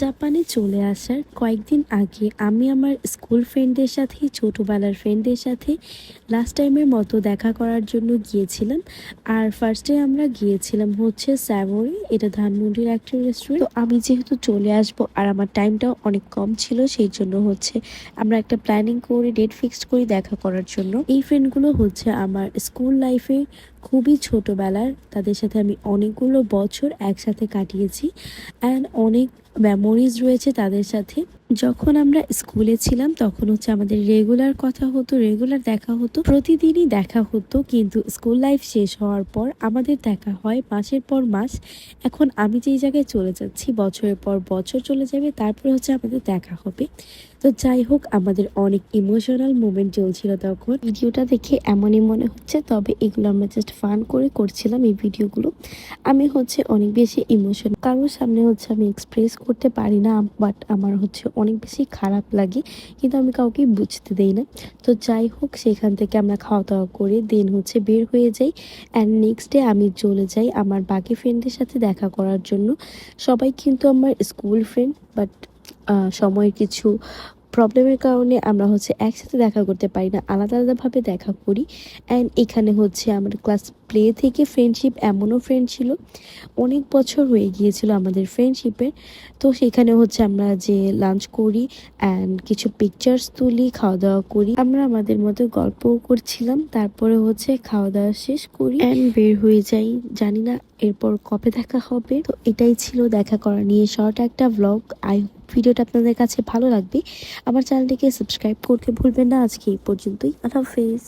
জাপানে চলে আসার কয়েকদিন আগে আমি আমার স্কুল ফ্রেন্ডদের সাথে, ছোটোবেলার ফ্রেন্ডদের সাথে লাস্ট টাইমের মতো দেখা করার জন্য গিয়েছিলাম। আর ফার্স্টে আমরা গিয়েছিলাম হচ্ছে স্যাভরি এটা ধানমন্ডির একটা রেস্টুরেন্ট তো আমি যেহেতু চলে আসব আর আমার টাইমটাও অনেক কম ছিল, সেই জন্য হচ্ছে আমরা একটা প্ল্যানিং করে ডেট ফিক্সড করি দেখা করার জন্য। এই ফ্রেন্ডগুলো হচ্ছে আমার স্কুল লাইফে খুবই ছোটোবেলার, তাদের সাথে আমি অনেকগুলো বছর একসাথে কাটিয়েছি। অ্যান্ড অনেক মেমোরিজ রয়েছে তাদের সাথে। যখন আমরা স্কুলে ছিলাম, তখন হচ্ছে আমাদের রেগুলার কথা হতো রেগুলার দেখা হতো। প্রতিদিনই দেখা হতো, কিন্তু স্কুল লাইফ শেষ হওয়ার পর আমাদের দেখা হয় মাসের পর মাস। এখন আমি যেই জায়গায় চলে যাচ্ছি, বছরের পর বছর চলে যাবে, তারপরে হচ্ছে আমাদের দেখা হবে। তো যাই হোক, আমাদের অনেক ইমোশনাল মোমেন্ট চলছিল তখন। ভিডিওটা দেখে এমনই মনে হচ্ছে, তবে এগুলো আমরা জাস্ট ফান করে করছিলাম এই ভিডিওগুলো। আমি হচ্ছে অনেক বেশি ইমোশনাল কারোর সামনে হচ্ছে আমি এক্সপ্রেস করতে পারি না বাট আমার হচ্ছে অনেক বেশি খারাপ লাগে, কিন্তু আমি কাউকে বুঝতে দেই না। তো যাই হোক, সেখান থেকে আমরা খাওয়া দাওয়া করে দেন হচ্ছে বের হয়ে যাই অ্যান্ড নেক্সট ডে আমি চলে যাই আমার বাকি ফ্রেন্ডদের সাথে দেখা করার জন্য। সবাই কিন্তু আমার স্কুল ফ্রেন্ড বাট সময়ের কিছু প্রবলেমের কারণে আমরা হচ্ছে একসাথে দেখা করতে পারি না, আলাদা আলাদাভাবে দেখা করি। অ্যান্ড এখানে হচ্ছে আমার ক্লাস প্লে থেকে ফ্রেন্ডশিপ এমনও ফ্রেন্ড ছিল। অনেক বছর হয়ে গিয়েছিল আমাদের ফ্রেন্ডশিপের তো সেখানে হচ্ছে আমরা যে লাঞ্চ করি অ্যান্ড কিছু পিকচার্স তুলি খাওয়া দাওয়া করি। আমরা আমাদের মতো গল্পও করছিলাম, তারপরে হচ্ছে খাওয়া দাওয়া শেষ করি। অ্যান্ড বের হয়ে যাই, জানি না এরপর কবে দেখা হবে। তো এটাই ছিল দেখা করা নিয়ে শর্ট একটা ব্লগ আই ভিডিওটা আপনাদের কাছে ভালো লাগবে, আমার চ্যানেলটিকে সাবস্ক্রাইব করতে ভুলবেন না। আজকে এই পর্যন্তই, আল্লাহ হাফেজ।